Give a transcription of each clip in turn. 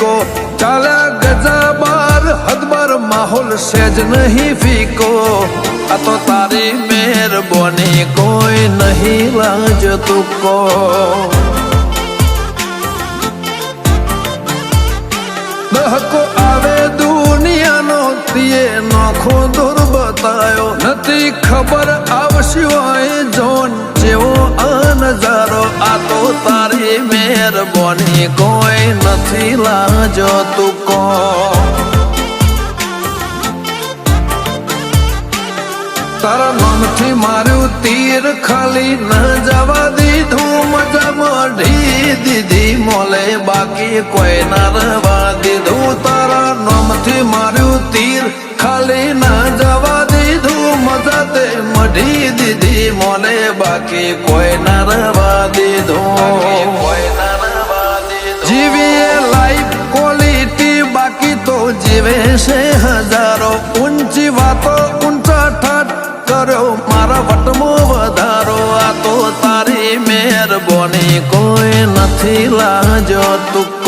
મન બનાવે કો ચાલ્યા ગજા બાર હદબાર માહોલ સેજ નહીં ફીકો. આ તો તારી મહેરબાની કોઈ નહીં લાજ તુકો. દહકો આવે દુનિયાનો, તીએ નોખો દુર બતાયો. નથી ખબર આવશે હોય જોન. તારી મહેરબાની કોઈ નથી લાજો તું કો તારા નામથી માર્યું તીર ખાલી ન જવા દીધું મજા મોઢી દીધી, મોલે બાકી કોઈ ના રવા દીધું. તારા નામથી માર્યું તીર ખાલી ન મોલે બાકી કોઈ ના રવા દીધું કોઈ ના રવા દીધું જીવીએ લાઈફ ક્વોલિટી બાકી તો જીવે છે હજારો ઊંચી વાતો ઊંચા ઠાઠ કર્યો મારા વટમાં વધારો આ તો તારી મહેરબાની કોઈ નથી લાજો તુકો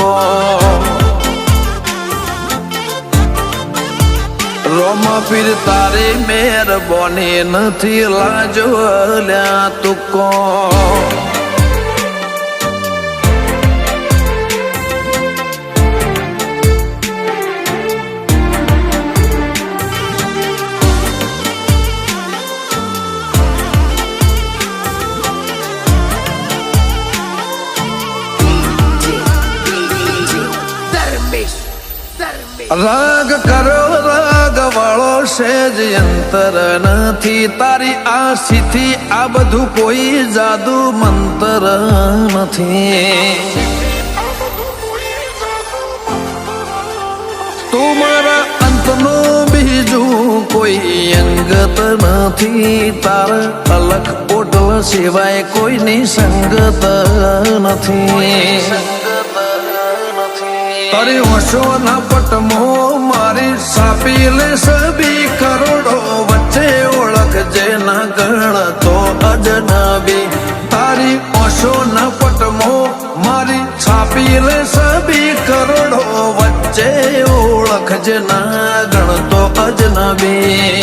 પીર તારે મહેરબાની નથી લાજો અલ્યા ધર્મેશ ધર્મેશ રાગ કરો, રાગ વાળો સેજ યંતર નથી. તારી આ સ્થિતિ આ બધું કોઈ જાદુ મંતર નથી. તું મારા અંતનો બીજું કોઈ અંગત નથી. તારા અલગ પોટલ સિવાય કોઈની સંગત નથી. તારી વશોના પટમો મારી સાપી લે સબી કરોડો વચ્ચે ઓળખ જેના ગણ તો અજનબી તારી ઓશોના પટમો મારી છાપી લે સબી કરોડો વચ્ચે ઓળખ જેના ગણ તો અજનબી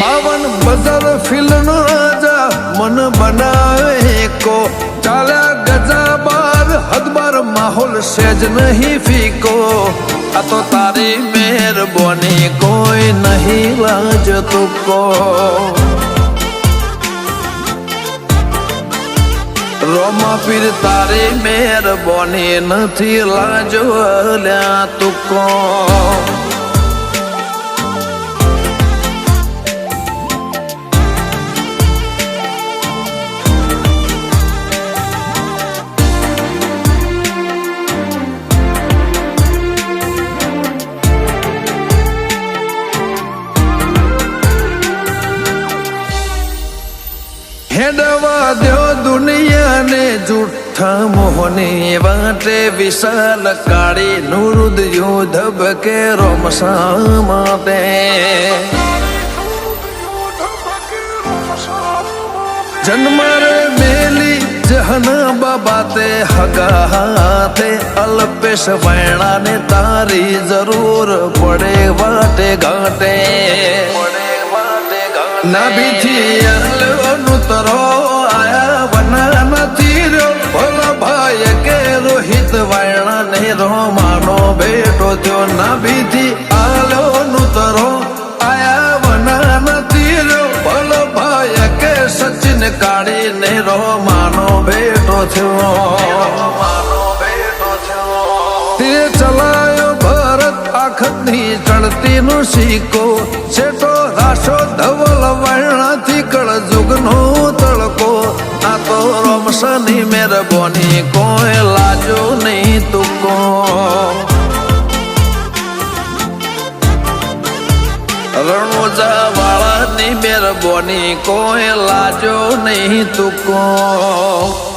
બાવન બજાર ફિલ્મ રાજા મન બનાવે કો ચાલ્યા ગજા બાર હદબાર માહોલ સેજ નહીં ફીકો આ તો તારી મહેરબાની કોઈ નહીં લાજ તુકો રોમા પીર તારી મહેરબાની નથી લાજો અલ્યા તુકો હેડવા દો દુનિયાને જૂઠા મોહની વાટે વિશાલ કાળી નુરુદ યુદ્ધ બકે રોમસા માટે જન્મારે મેલી જહના બાબાતે હગા હાથે અલ્પેશ વૈણાને તારી જરૂર પડે વાટે ગાટે ના બીજી અલવાનું તરો આયા વન નથી ભાઈ કે રોહિત વાયણા ને રોમાનો બેટો થયો નાભીથી આલો નુતરો આયા વન નથી ભલા ભાઈ કે, સચિન કાળી ને રોમાનો બેટો થયો. તે ચલાયો ભારત આખતની ચડતી નું સિક્કો છેટો રાશો ધવલ મહેરબાની કોઈ લાજો નહીં તુકો રણોજા વાળાની મહેરબાની કોઈ લાજો નહીં તુકો